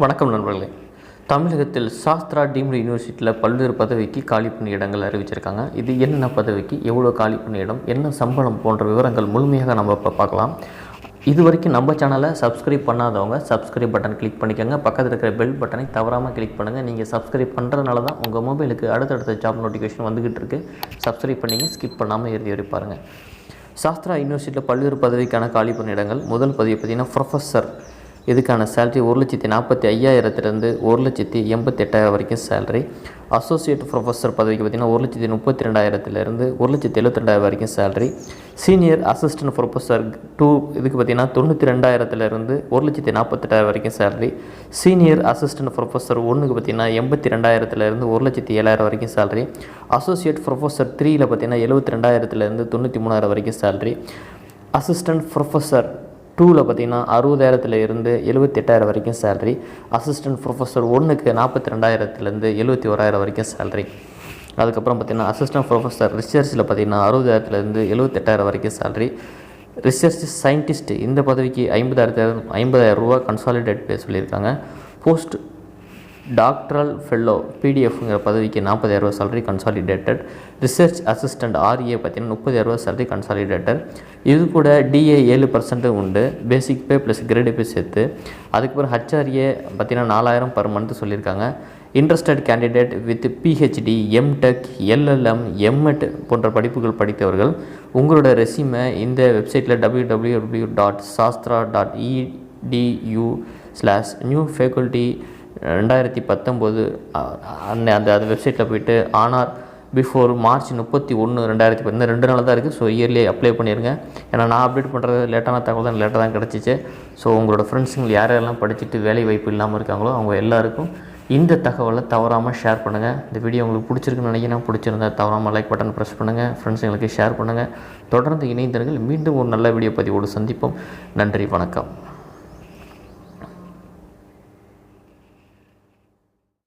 வணக்கம் நண்பர்களே. தமிழகத்தில் சாஸ்திரா டீம்டு யூனிவர்சிட்டியில் பல்வேறு பதவிக்கு காலி பணி இடங்கள் அறிவிச்சிருக்காங்க. இது என்ன பதவிக்கு எவ்வளோ காலி பணி இடம் என்ன சம்பளம் போன்ற விவரங்கள் முழுமையாக நம்ம இப்போ பார்க்கலாம். இது வரைக்கும் நம்ம சேனலை சப்ஸ்கிரைப் பண்ணாதவங்க சப்ஸ்கிரைப் பட்டன் கிளிக் பண்ணிக்கோங்க. பக்கத்தில் இருக்கிற பெல் பட்டனை தவறாமல் கிளிக் பண்ணுங்கள் நீங்கள் சப்ஸ்கிரைப் பண்ணுறதுனால தான் உங்கள் மொபைலுக்கு அடுத்தடுத்த ஜாப் நோட்டிஃபிகேஷன் வந்துக்கிட்டு இருக்கு. சப்ஸ்கிரைப் பண்ணிங்க ஸ்கிப் பண்ணாமல் இறுதி வரை பாருங்கள் சாஸ்திரா யூனிவர்சிட்டியில் பல்வேறு பதவிக்கான காலி பணியிடங்கள் முதல் பதவி பார்த்திங்கன்னா ப்ரொஃபஸர் இதுக்கான சேல்ரி ஒரு லட்சத்தி நாற்பத்தி ஐயாயிரத்துலேருந்து ஒரு லட்சத்தி எண்பத்தெட்டாயிரம் வரைக்கும் சேல்ரி அசோசியேட் ப்ரொஃபஸர் பதவிக்கு பார்த்திங்கன்னா ஒரு லட்சத்தி முப்பத்தி ரெண்டாயிரத்துலேருந்து ஒரு லட்சத்தி எழுபத்திரெண்டாயிரம் வரைக்கும் salary senior assistant professor to இதுக்கு பார்த்திங்கன்னா தொண்ணூற்றி ரெண்டாயிரத்துலேருந்து ஒரு லட்சத்தி நாற்பத்தெட்டாயிரம் வரைக்கும் சேல்ரி சீனியர் அசிஸ்டன்ட் ப்ரொஃபஸர் ஒன்றுக்கு பார்த்திங்கன்னா எண்பத்தி ரெண்டாயிரத்துலேருந்து ஒரு லட்சத்தி ஏழாயிரம் வரைக்கும் சேல்ரி அசோசியேட் ப்ரொஃபஸர் த்ரீயில் பார்த்திங்கன்னா எழுபத்தி ரெண்டாயிரத்துலேருந்து தொண்ணூற்றி மூணாயிரம் வரைக்கும் சேல்ரி அசிஸ்டன்ட் ப்ரொஃபஸர் டூவில் பார்த்தீங்கன்னா அறுபதாயிரத்துல இருந்து எழுபத்தெட்டாயிரம் வரைக்கும் சேலரி அசிஸ்டன்ட் ப்ரொஃபஸர் ஒன்றுக்கு நாற்பத்தி ரெண்டாயிரத்துலேருந்து எழுபத்தி ஓராயிரம் வரைக்கும் சேலரி அதுக்கப்புறம் பார்த்தீங்கன்னா அசிஸ்டன்ட் ப்ரொஃபஸர் ரிசர்ச்சில் பார்த்தீங்கன்னா அறுபதாயிரத்துலேருந்து எழுபத்தெட்டாயிரம் வரைக்கும் சேலரி ரிசர்ச் சயின்டிஸ்ட் இந்த பதவிக்கு ஐம்பதாயிரத்து ஐம்பதாயிரம் ரூபா கன்சாலிடேட் பே சொல்லியிருக்காங்க. போஸ்ட் டாக்டரல் ஃபெல்லோ பிடிஎஃப்ங்கிற பதவிக்கு நாற்பதாயிரரூவா salary consolidated research assistant R பார்த்தீங்கன்னா முப்பதாயிரரூவா சேலரி கன்சாலிடேட்டட் இது கூட டிஏ ஏழு பர்சன்ட்டு உண்டு. பேசிக் பே ப்ளஸ் கிரேடு பே சேர்த்து. அதுக்கப்புறம் ஹச்ஆர்ஏ பார்த்தீங்கன்னா நாலாயிரம் பர் மந்த் சொல்லியிருக்காங்க. Interested candidate with PhD MTech LLM MEd போன்ற படிப்புகள் படித்தவர்கள் உங்களோட ரெசியூமை இந்த வெப்சைட்டில் W W W dot Sastra dot edu slash new faculty ரெண்டாயிரத்தி பத்தொம்போது அந்த அந்த அந்த வெப்சைட்டில் போயிட்டு ஆனார் பிஃபோர் மார்ச் முப்பத்தி ஒன்று ரெண்டாயிரத்தி பத்து ரெண்டு நாள் தான் இருக்குது ஸோ இயர்லி அப்ளை பண்ணிடுங்க ஏன்னா நான் அப்டேட் பண்ணுறது லேட்டான தகவல் தான் லேட்டாக தான் கிடச்சிச்சு. ஸோ உங்களோட ஃப்ரெண்ட்ஸுங்க யார் யாரெல்லாம் படிச்சுட்டு வேலை வாய்ப்பு இல்லாமல் இருக்காங்களோ அவங்க எல்லாருக்கும் இந்த தகவலை தவறாமல் ஷேர் பண்ணுங்கள் இந்த வீடியோ உங்களுக்கு பிடிச்சிருக்குன்னு நினைக்கிறேன். பிடிச்சிருந்தா தவறாமல் லைக் பட்டன் ப்ரெஸ் பண்ணுங்கள் ஃப்ரெண்ட்ஸுங்களுக்கு ஷேர் பண்ணுங்கள் தொடர்ந்து இணைந்தர்கள் மீண்டும் ஒரு நல்ல வீடியோ பதிவோடு சந்திப்போம். நன்றி வணக்கம்.